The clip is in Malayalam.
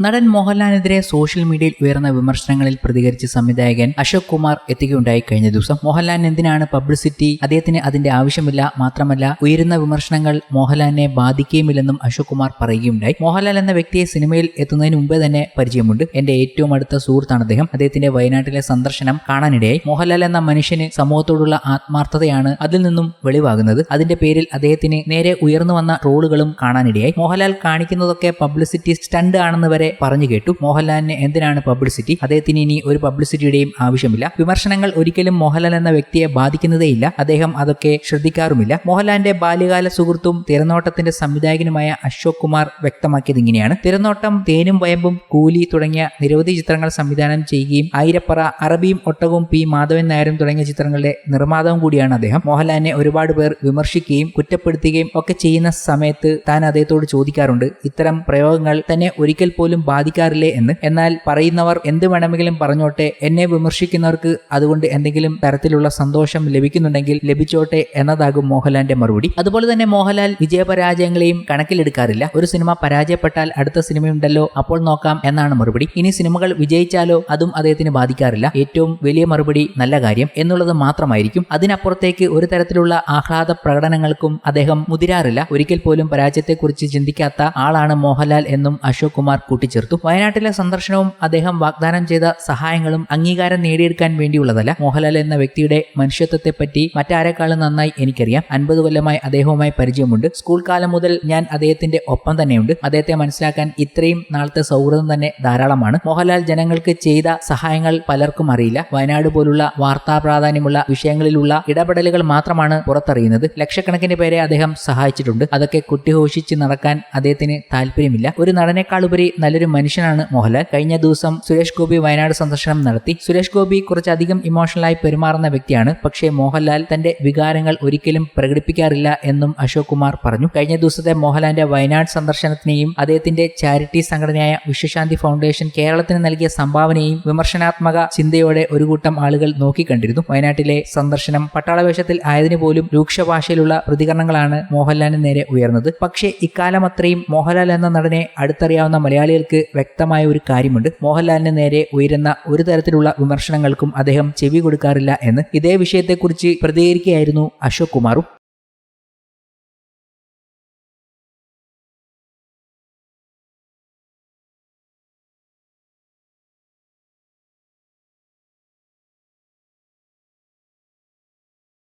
നടൻ മോഹൻലാലിനെതിരെ സോഷ്യൽ മീഡിയയിൽ ഉയർന്ന വിമർശനങ്ങളിൽ പ്രതികരിച്ച സംവിധായകൻ അശോക് കുമാർ എത്തുകയുണ്ടായി കഴിഞ്ഞ ദിവസം. മോഹൻലാലിന് എന്തിനാണ് പബ്ലിസിറ്റി? അദ്ദേഹത്തിന് അതിന്റെ ആവശ്യമില്ല മാത്രമല്ല ഉയരുന്ന വിമർശനങ്ങൾ മോഹൻലാലിനെ ബാധിക്കുകയുമില്ലെന്നും അശോക് കുമാർ പറയുകയുണ്ടായി. മോഹൻലാൽ എന്ന വ്യക്തിയെ സിനിമയിൽ എത്തുന്നതിന് മുമ്പേ തന്നെ പരിചയമുണ്ട്. എന്റെ ഏറ്റവും അടുത്ത സുഹൃത്താണ് അദ്ദേഹം. അദ്ദേഹത്തിന്റെ വയനാട്ടിലെ സന്ദർശനം കാണാനിടയായി. മോഹൻലാൽ എന്ന മനുഷ്യന് സമൂഹത്തോടുള്ള ആത്മാർത്ഥതയാണ് അതിൽ നിന്നും വെളിവാകുന്നത്. അതിന്റെ പേരിൽ അദ്ദേഹത്തിന് നേരെ ഉയർന്നു വന്ന റോളുകളും കാണാനിടയായി. മോഹൻലാൽ കാണിക്കുന്നതൊക്കെ പബ്ലിസിറ്റി സ്റ്റണ്ട് ആണെന്ന് വരെ പറഞ്ഞു കേട്ടു. മോഹൻലാലിന് എന്തിനാണ് പബ്ലിസിറ്റി അദ്ദേഹത്തിന് ഇനി ഒരു പബ്ലിസിറ്റിയുടെയും ആവശ്യമില്ല. വിമർശനങ്ങൾ ഒരിക്കലും മോഹൻലാൽ എന്ന വ്യക്തിയെ ബാധിക്കുന്നതേയില്ല. അദ്ദേഹം അതൊക്കെ ശ്രദ്ധിക്കാറുമില്ല. മോഹൻലാലിന്റെ ബാല്യകാല സുഹൃത്തും തിരനോട്ടത്തിന്റെ സംവിധായകനുമായ അശോക് കുമാർ വ്യക്തമാക്കിയത് ഇങ്ങനെയാണ്. തിരനോട്ടം തേനും വയമ്പും കൂലി തുടങ്ങിയ നിരവധി ചിത്രങ്ങൾ സംവിധാനം ചെയ്യുകയും ആയിരപ്പറ അറബിയും ഒട്ടകവും പി. മാധവൻ നായരും തുടങ്ങിയ ചിത്രങ്ങളുടെ നിർമ്മാതാവും കൂടിയാണ് അദ്ദേഹം. മോഹൻലാലിനെ ഒരുപാട് പേർ വിമർശിക്കുകയും കുറ്റപ്പെടുത്തുകയും ഒക്കെ ചെയ്യുന്ന സമയത്ത് താൻ അദ്ദേഹത്തോട് ചോദിക്കാറുണ്ട്. ഇത്തരം പ്രയോഗങ്ങൾ തന്നെ ഒരിക്കൽ പോലും ബാധിക്കാറില്ലേ എന്ന്. എന്നാൽ പറയുന്നവർ എന്ത് വേണമെങ്കിലും പറഞ്ഞോട്ടെ എന്നെ വിമർശിക്കുന്നവർക്ക് അതുകൊണ്ട് എന്തെങ്കിലും തരത്തിലുള്ള സന്തോഷം ലഭിക്കുന്നുണ്ടെങ്കിൽ ലഭിച്ചോട്ടെ എന്നതാകും മോഹൻലാലിന്റെ മറുപടി. അതുപോലെ തന്നെ മോഹൻലാൽ വിജയപരാജയങ്ങളെയും കണക്കിലെടുക്കാറില്ല. ഒരു സിനിമ പരാജയപ്പെട്ടാൽ അടുത്ത സിനിമയുണ്ടല്ലോ അപ്പോൾ നോക്കാം എന്നാണ് മറുപടി. ഇനി സിനിമകൾ വിജയിച്ചാലോ അതും അദ്ദേഹത്തിന് ബാധിക്കാറില്ല. ഏറ്റവും വലിയ മറുപടി നല്ല കാര്യം എന്നുള്ളത് മാത്രമായിരിക്കും. അതിനപ്പുറത്തേക്ക് ഒരു തരത്തിലുള്ള ആഹ്ലാദ പ്രകടനങ്ങൾക്കും അദ്ദേഹം മുതിരാറില്ല. ഒരിക്കൽ പോലും പരാജയത്തെക്കുറിച്ച് ചിന്തിക്കാത്ത ആളാണ് മോഹൻലാൽ എന്നും അശോക് കുമാർ കൂട്ടിച്ചേർത്തു. വയനാട്ടിലെ സന്ദർശനവും അദ്ദേഹം വാഗ്ദാനം ചെയ്ത സഹായങ്ങളും അംഗീകാരം നേടിയെടുക്കാൻ വേണ്ടിയുള്ളതല്ല. മോഹൻലാൽ എന്ന വ്യക്തിയുടെ മനുഷ്യത്വത്തെപ്പറ്റി മറ്റാരെക്കാളും നന്നായി എനിക്കറിയാം. അൻപത് കൊല്ലമായി അദ്ദേഹവുമായി പരിചയമുണ്ട്. സ്കൂൾ കാലം മുതൽ ഞാൻ അദ്ദേഹത്തിന്റെ ഒപ്പം തന്നെയുണ്ട്. അദ്ദേഹത്തെ മനസ്സിലാക്കാൻ ഇത്രയും നാളത്തെ സൗഹൃദം തന്നെ ധാരാളമാണ്. മോഹൻലാൽ ജനങ്ങൾക്ക് ചെയ്ത സഹായങ്ങൾ പലർക്കും അറിയില്ല. വയനാട് പോലുള്ള വാർത്താ പ്രാധാന്യമുള്ള വിഷയങ്ങളിലുള്ള ഇടപെടലുകൾ മാത്രമാണ് പുറത്തറിയുന്നത്. ലക്ഷക്കണക്കിന് പേരെ അദ്ദേഹം സഹായിച്ചിട്ടുണ്ട്. അതൊക്കെ കുട്ടിഘോഷിച്ച് നടക്കാൻ അദ്ദേഹത്തിന് താല്പര്യമില്ല. ഒരു നടനേക്കാളുപരി നല്ലൊരു മനുഷ്യനാണ് മോഹൻലാൽ. കഴിഞ്ഞ ദിവസം സുരേഷ് ഗോപി വയനാട് സന്ദർശനം നടത്തി. സുരേഷ് ഗോപി കുറച്ചധികം ഇമോഷണലായി പെരുമാറുന്ന വ്യക്തിയാണ്. പക്ഷേ മോഹൻലാൽ തന്റെ വികാരങ്ങൾ ഒരിക്കലും പ്രകടിപ്പിക്കാറില്ല എന്നും അശോക് കുമാർ പറഞ്ഞു. കഴിഞ്ഞ ദിവസത്തെ മോഹൻലാലിന്റെ വയനാട് സന്ദർശനത്തിനെയും അദ്ദേഹത്തിന്റെ ചാരിറ്റി സംഘടനയായ വിശ്വശാന്തി ഫൗണ്ടേഷൻ കേരളത്തിന് നൽകിയ സംഭാവനയും വിമർശനാത്മക ചിന്തയോടെ ഒരു കൂട്ടം ആളുകൾ നോക്കിക്കണ്ടിരുന്നു. വയനാട്ടിലെ സന്ദർശനം പട്ടാളവേഷത്തിൽ ആയതിനു പോലും രൂക്ഷ ഭാഷയിലുള്ള പ്രതികരണങ്ങളാണ് മോഹൻലാലിന് നേരെ ഉയർന്നത്. പക്ഷേ ഇക്കാലം അത്രയും മോഹൻലാൽ എന്ന നടനെ അടുത്തറിയാവുന്ന മലയാളികൾക്ക് വ്യക്തമായ ഒരു കാര്യമുണ്ട്. മോഹൻലാലിന് നേരെ ഉയരുന്ന ഒരു തരത്തിലുള്ള വിമർശനങ്ങൾക്കും അദ്ദേഹം ചെവി കൊടുക്കാറില്ല എന്ന് ഇതേ വിഷയത്തെക്കുറിച്ച് പ്രതികരിക്കുകയായിരുന്നു അശോക് കുമാറും.